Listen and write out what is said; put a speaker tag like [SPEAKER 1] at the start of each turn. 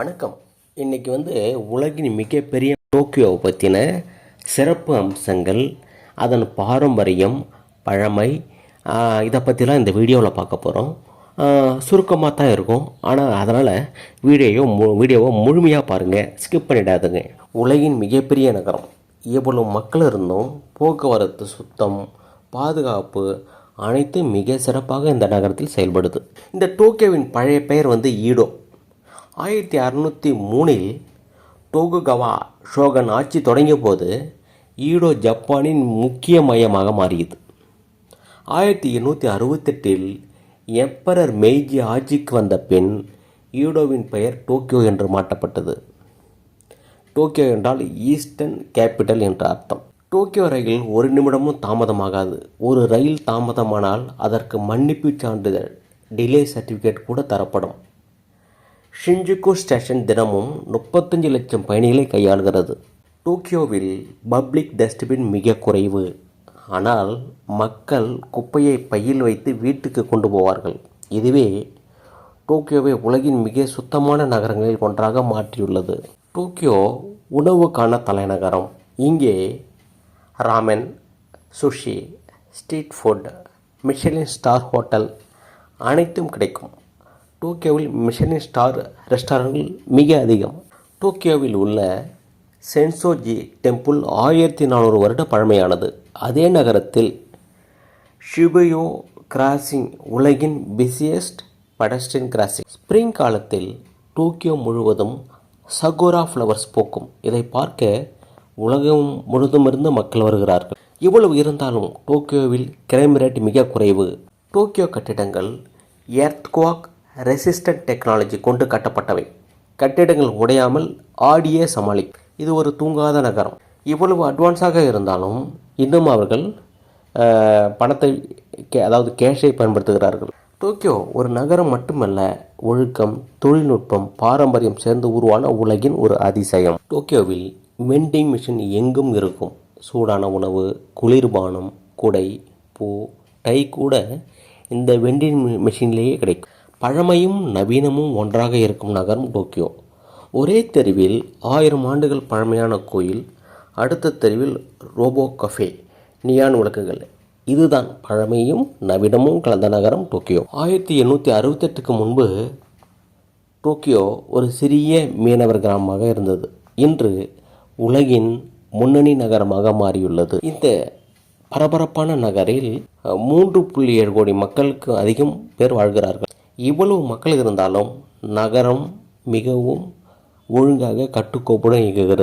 [SPEAKER 1] வணக்கம். இன்னைக்கு வந்து உலகின் மிகப்பெரிய டோக்கியோவை பற்றின சிறப்பு அம்சங்கள் அதன் பாரம்பரியம் பழமை இதை பற்றிலாம் இந்த வீடியோவில் பார்க்க போகிறோம் சுருக்கமாக தான் இருக்கும். ஆனால் அதனால் வீடியோ மு வீடியோவை முழுமையாக பாருங்கள் ஸ்கிப் பண்ணிடாதுங்க. உலகின் மிகப்பெரிய நகரம். எவ்வளவு மக்கள் இருந்தும் போக்குவரத்து சுத்தம் பாதுகாப்பு அனைத்தும் மிக சிறப்பாக இந்த நகரத்தில் செயல்படுது. இந்த டோக்கியோவின் பழைய பெயர் வந்து ஈடோ. ஆயிரத்தி அறுநூற்றி மூணில் டோகுகவா ஷோகன் ஆட்சி தொடங்கிய போது ஈடோ ஜப்பானின் முக்கிய மையமாக மாறியது. ஆயிரத்தி எண்ணூற்றி அறுபத்தெட்டில் எம்பரர் மெய்ஜி ஆட்சிக்கு வந்த பின் ஈடோவின் பெயர் டோக்கியோ என்று மாற்றப்பட்டது. டோக்கியோ என்றால் ஈஸ்டர்ன் கேபிட்டல் என்ற அர்த்தம். டோக்கியோ ரயில் ஒரு நிமிடமும் தாமதமாகாது. ஒரு ரயில் தாமதமானால் அதற்கு மன்னிப்பு சான்றிதழ் டிலே சர்டிஃபிகேட் கூட தரப்படும். ஷிஞ்சுகு ஸ்டேஷன் தினமும் முப்பத்தஞ்சு லட்சம் பயணிகளை கையாளுகிறது. டோக்கியோவில் பப்ளிக் டஸ்ட்பின் மிக குறைவு. ஆனால் மக்கள் குப்பையை பையில் வைத்து வீட்டுக்கு கொண்டு போவார்கள். இதுவே டோக்கியோவை உலகின் மிக சுத்தமான நகரங்களில் ஒன்றாக மாற்றியுள்ளது. டோக்கியோ உணவுக்கான தலைநகரம். இங்கே ramen sushi street food Michelin star hotel அனைத்தும் கிடைக்கும். டோக்கியோவில் மிஷனின் ஸ்டார் ரெஸ்டாரண்ட்கள் மிக அதிகம். டோக்கியோவில் உள்ள சென்சோஜி டெம்பிள் ஆயிரத்தி நானூறு வருட பழமையானது. அதே நகரத்தில் ஷிபயோ கிராசிங் உலகின் பிஸியஸ்ட் பெடஸ்டின் கிராசிங் ஸ்ப்ரிங் காலத்தில் டோக்கியோ முழுவதும் சகோரா ஃப்ளவர்ஸ் பூக்கும். இதை பார்க்க உலகம் முழுதுமிருந்து மக்கள் வருகிறார்கள். இவ்வளவு இருந்தாலும் டோக்கியோவில் கிரைம் ரேட் மிக குறைவு. டோக்கியோ கட்டிடங்கள் எர்த்குவாக் ரெசிஸ்டன்ட் டெக்னாலஜி கொண்டு கட்டப்பட்டவை. கட்டிடங்கள் உடையாமல் ஆடியே சமாளி. இது ஒரு தூங்காத நகரம். இவ்வளவு அட்வான்ஸாக இருந்தாலும் இன்னும் அவர்கள் பணத்தை கே- அதாவது கேஷை பயன்படுத்துகிறார்கள். டோக்கியோ ஒரு நகரம் மட்டுமல்ல ஒழுக்கம் தொழில்நுட்பம் பாரம்பரியம் சேர்ந்து உருவான உலகின் ஒரு அதிசயம். டோக்கியோவில் வெண்டிங் மிஷின் எங்கும் இருக்கும். சூடான உணவு குளிர்பானம் குடை பூ டை கூட இந்த வெண்டிங் மிஷின்லேயே கிடைக்கும். பழமையும் நவீனமும் ஒன்றாக இருக்கும் நகரம் டோக்கியோ. ஒரே தெருவில் ஆயிரம் ஆண்டுகள் பழமையான கோயில் அடுத்த தெருவில் ரோபோ கஃபே நியான் விளக்குகள். இதுதான் பழமையும் நவீனமும் கலந்த நகரம் டோக்கியோ. ஆயிரத்தி எண்ணூற்றி அறுபத்தெட்டுக்கு முன்பு டோக்கியோ ஒரு சிறிய மீனவர் கிராமமாக இருந்தது. இன்று உலகின் முன்னணி நகரமாக மாறியுள்ளது. இந்த பரபரப்பான நகரில் மூன்று புள்ளி ஏழு கோடி மக்களுக்கு அதிகம் பேர் வாழ்கிறார்கள். இவ்வளவு மக்கள் இருந்தாலும் நகரம் மிகவும் ஒழுங்காக கட்டுக்கோப்புடன் இயங்குகிறது.